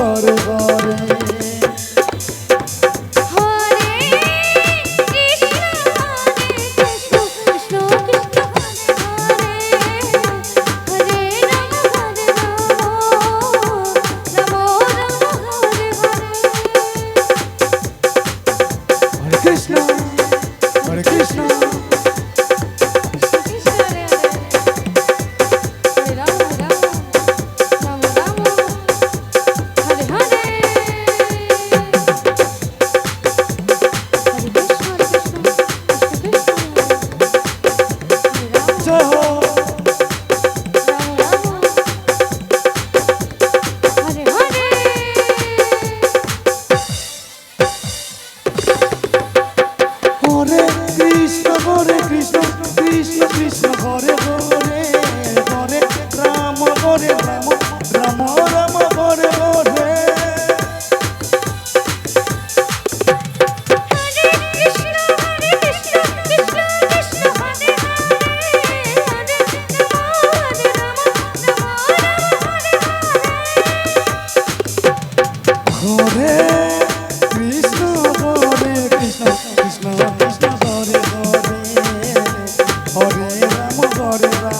করে করে हो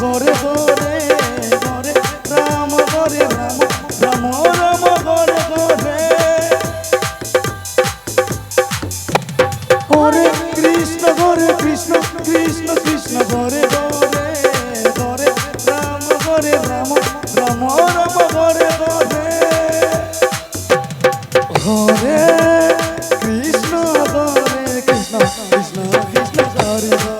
গরে গরে গরে রাম গরে রাম রাম রাম গরে গরে হরে কৃষ্ণ গরে কৃষ্ণ কৃষ্ণ কৃষ্ণ গরে গরে গরে রাম গরে রাম রাম রাম গরে গরে হরে কৃষ্ণ গরে কৃষ্ণ কৃষ্ণ কৃষ্ণ গরে গরে